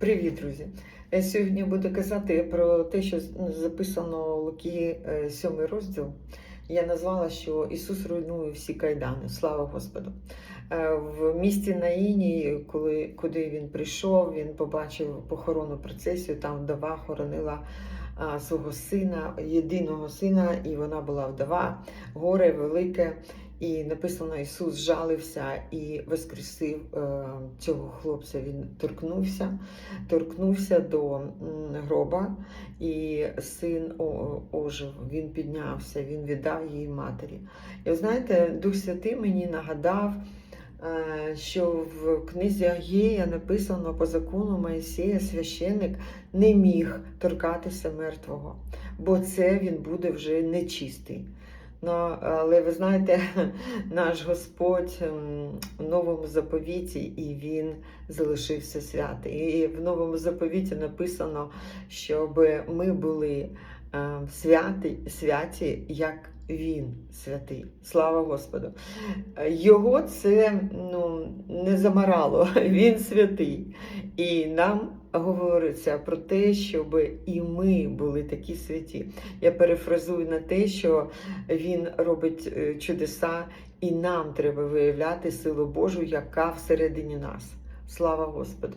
Привіт, друзі! Я сьогодні буду казати про те, що записано у Луки 7 розділ. Я назвала, що Ісус руйнує всі кайдани. Слава Господу! Е, В місті Наїні, коли, куди він прийшов, він побачив похоронну процесію. Там вдова хоронила свого сина, єдиного сина, і вона була вдова, горе велике. І написано, Ісус жалився і воскресив е, цього хлопця. Він торкнувся, торкнувся до гроба, і син ожив, він піднявся, він віддав її матері. І ви знаєте, Дух Святий мені нагадав, е, що в книзі Агея написано по закону Моїсея священник не міг торкатися мертвого, бо це він буде вже нечистий. Але ви знаєте, наш Господь ем, в новому заповіті і Він залишився святий. І в новому заповіті написано, щоб ми були е, святі, святі, як Він святий. Слава Господу. Його це ну, не замарало, він святий. І нам говориться про те, щоб і ми були такі святі. Я перефразую на те, що він робить е, чудеса, і нам треба виявляти силу Божу, яка всередині нас. Слава Господу!